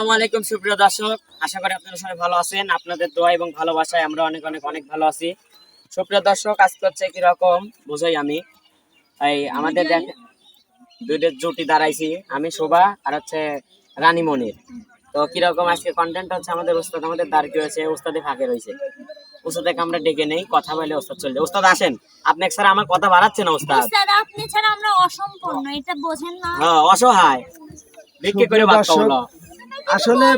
আসসালামু আলাইকুম সুপ্রিয় দর্শক। আশা করি আপনারা সবাই ভালো আছেন। আপনাদের দোয়া এবং ভালোবাসায় আমরা অনেক অনেক অনেক ভালো আছি। সুপ্রিয় দর্শক আজকে হচ্ছে কীরকম বুঝাই আমি। এই আমাদের দেখ দুইটা জুটি দাঁড়াইছি আমি শোভা আর হচ্ছে রানী মনির। তো কীরকম আজকে কন্টেন্ট হচ্ছে আমাদের ওস্তাদ আমাদের দাঁড় হয়েছে? ওস্তাদে ফাঁকে রয়েছে। ওস্তাদকে আমরা ডেকে নেই কথা বলে ওস্তাদ চলে যায়। ওস্তাদ আসেন। আপনি স্যার আমার কথা বাড়াচ্ছে না ওস্তাদ? আপনি ছাড়া আমরা অসম্পূর্ণ এটা বোঝেন না। হ্যাঁ অসহায়। ভিক্ষে করে বাদ আসলে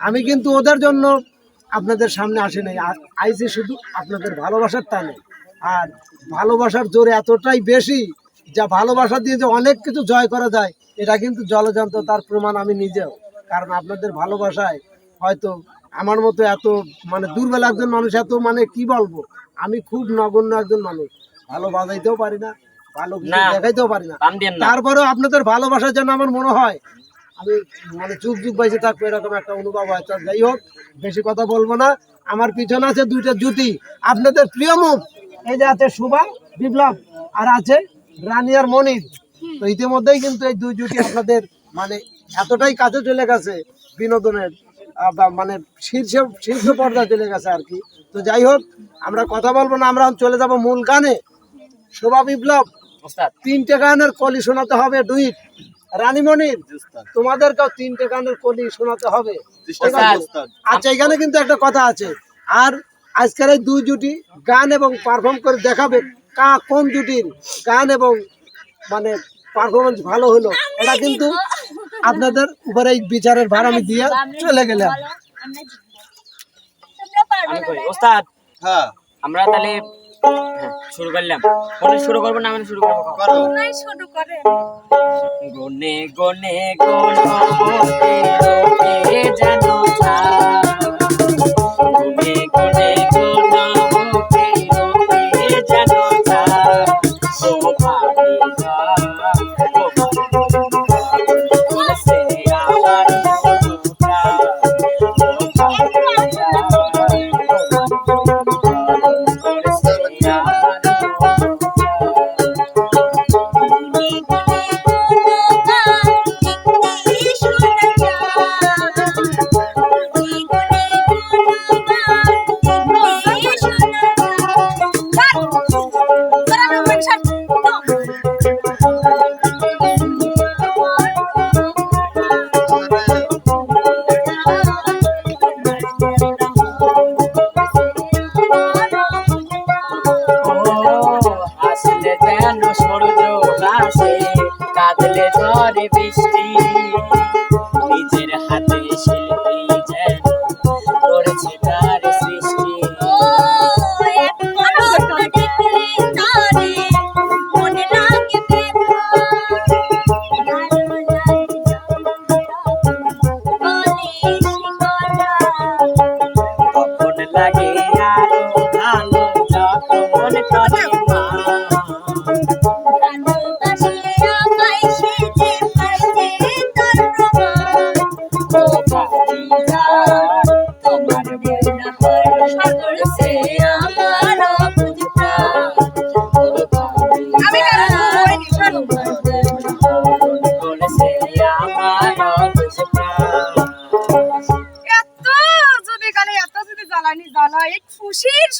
আমি কিন্তু ওদের জন্য আপনাদের সামনে আসি নাই। আ- আইছি শুধু আপনাদের ভালোবাসার টানে আর ভালোবাসার জোরে এতটাই বেশি যা ভালোবাসা দিয়ে যে অনেক কিছু জয় করা যায় এটা কিন্তু জলযন্ত্র তার প্রমাণ আমি নিজেও। কারণ আপনাদের ভালোবাসায় হয়তো আমার মতো এত মানে দুর্বল একজন মানুষ এত মানে কি বলব? আমি খুব নগণ্য একজন মানুষ। ভালো বাজাইতেও পারি না ভালো দেখাইতেও পারি না। না। তারপরেও আপনাদের ভালোবাসার জন্য আমার মনে হয় আমি মানে চুপ চুপ বাইসে থাকব এরকম একটা অনুভব হয়। তো যাই হোক বেশি কথা বলব না। আমার পিছনে আছে দুইটা জুটি। আপনাদের প্রিয় মুখ এই যে আছে শুভা বিপ্লব আর আছে রানী আর মনির। তো ইতিমধ্যেই কিন্তু এই দুই জুটি আপনাদের মানে এতটাই কাছে চলে গেছে বিনোদনের মানে শীর্ষ শীর্ষ পর্যায়ে চলে গেছে আর কি। তো যাই হোক আমরা কথা বলব না আমরা চলে যাব মূল গানে। শোভা বিপ্লব তিনটে গানের কলি শোনাতে হবে ডুইট। রানীমণির তোমাদেরকেও তিনটে গানের কলি শোনাতে হবে। আচ্ছা এখানে কিন্তু একটা কথা আছে। আর আজকের এই দুই জুটি গান এবং পারফর্ম করে দেখাবে কা কোন জুটির গান এবং মানে পারফরমেন্স ভালো হলো এটা কিন্তু আপনাদের উপরে এই বিচারের ভার আমি দিয়ে চলে গেলাম। আমরা হ্যাঁ। আমরা তাহলে শুরু করলাম। কোনে শুরু করব না আমি শুরু করব তোমরাই শুরু করে। গনে গনে গনবতে রোকে ঝরে বৃষ্টি।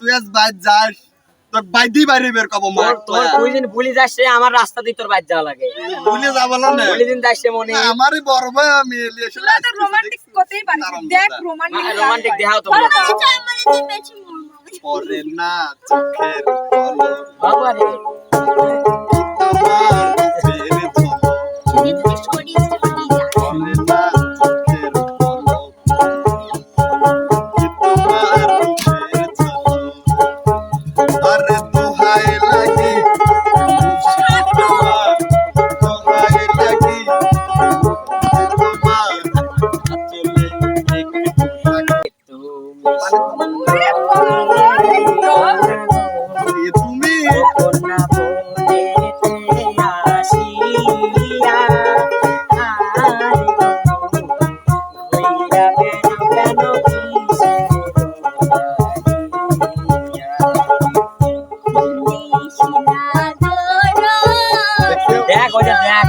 তুই আজ বাইর যাস। তোর বাইদি বাইরে বের কব তোর তোর তুই দিন ভুলি যাচ্ছে আমার রাস্তা দিয়ে তোর বাইর যাওয়া লাগে। ভুলে যাব না ভুলি দিন যাচ্ছে মনে। আমারই বড় ভাই আমি এলিয়ে তোরা রোমান্টিক করতেই পারিস দেখ রোমান্টিক রোমান্টিক দেখাও পরে না চোখের বাবা রে। বাড়িয়া? দেখ ওটা দেখ